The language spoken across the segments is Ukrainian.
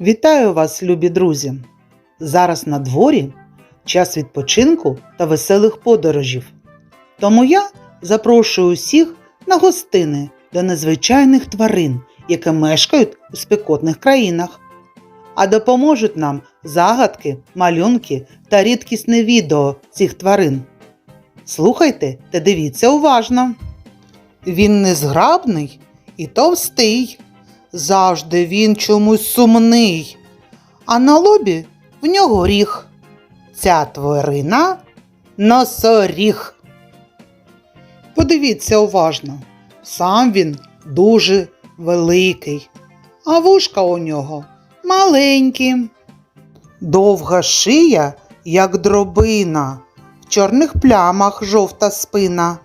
Вітаю вас, любі друзі! Зараз на дворі час відпочинку та веселих подорожів. Тому я запрошую усіх на гостини до незвичайних тварин, які мешкають у спекотних країнах. А допоможуть нам загадки, малюнки та рідкісне відео цих тварин. Слухайте та дивіться уважно. Він незграбний і товстий. Завжди він чомусь сумний, а на лобі в нього ріг. Ця тварина носоріг. Подивіться уважно, сам він дуже великий, а вушка у нього маленькі. Довга шия, як дробина, в чорних плямах жовта спина,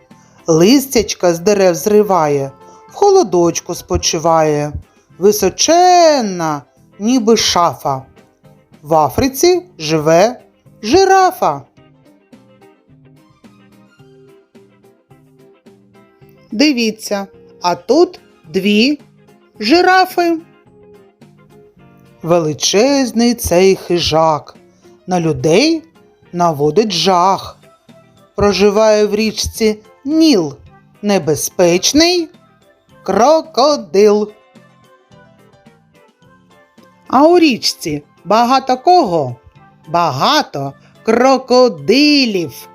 листячка з дерев зриває, в холодочку спочиває, височенна, ніби шафа. В Африці живе жирафа. Дивіться, а тут дві жирафи. Величезний цей хижак. На людей наводить жах. Проживає в річці Ніл. Небезпечний крокодил. А у річці багато кого? Багато крокодилів.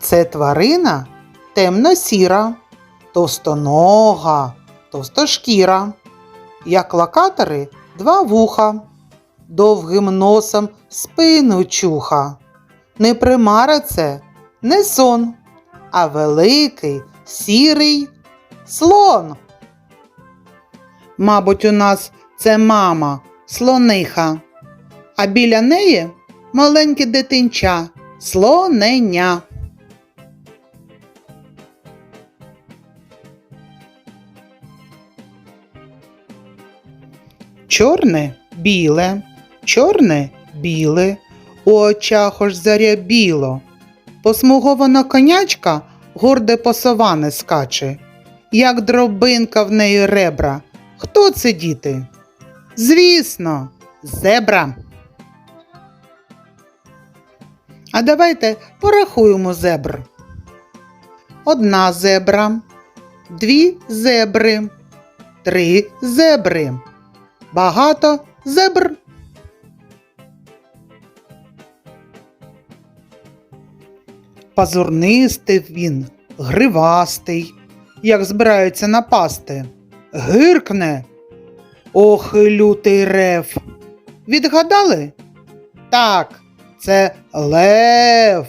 Це тварина темно-сіра, товстонога, товстошкіра. Як локатори два вуха, довгим носом спину чуха. Не примара це, не сон, а великий сірий слон. Мабуть, у нас це мама, слониха, а біля неї маленьке дитинча, слоненя. Чорне біле, чорне біле, у очах аж зарябіло. Посмугована конячка горде посоване скаче, як дробинка в неї ребра. Хто це діти? Звісно, зебра. А давайте порахуємо зебр. Одна зебра, дві зебри, три зебри. Багато зебр. Пазурнистий він, гривастий, як збирається напасти. Гиркне. Ох, лютий рев. Відгадали? Так, це лев.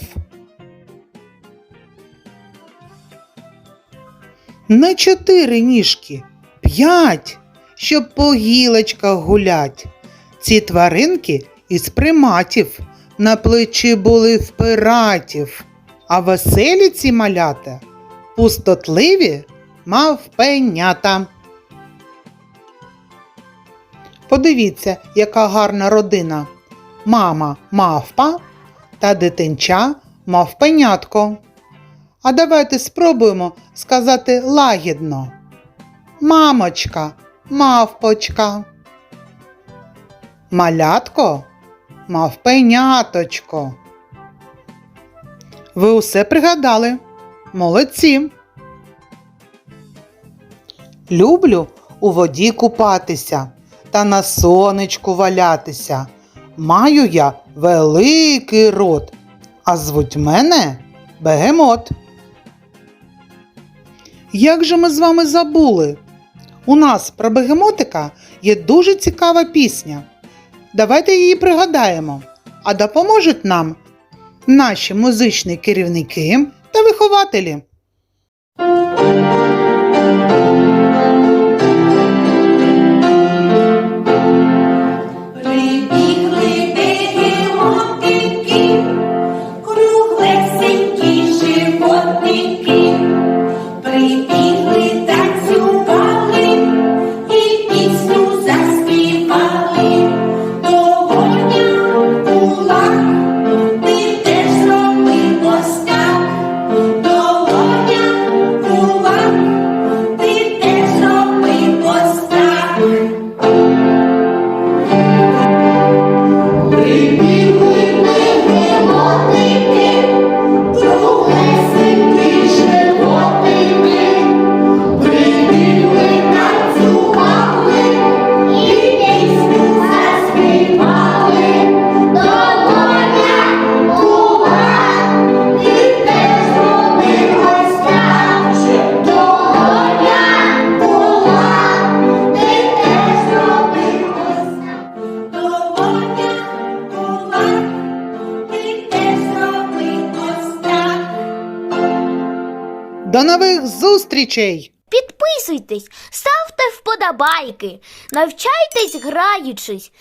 Не чотири ніжки, п'ять, щоб по гілочках гулять. Ці тваринки із приматів на плечі були в пиратів, а веселі ці малята пустотливі мавпенята. Подивіться, яка гарна родина. Мама мавпа та дитинча мавпенятко. А давайте спробуємо сказати лагідно. Мамочка, мавпочка. Малятко, мавпеняточко. Ви усе пригадали? Молодці. Люблю у воді купатися та на сонечку валятися. Маю я великий рот, а звуть мене бегемот. Як же ми з вами забули? У нас про бегемотика є дуже цікава пісня. Давайте її пригадаємо, а допоможуть нам наші музичні керівники та вихователі. До нових зустрічей! Підписуйтесь, ставте вподобайки, навчайтесь граючись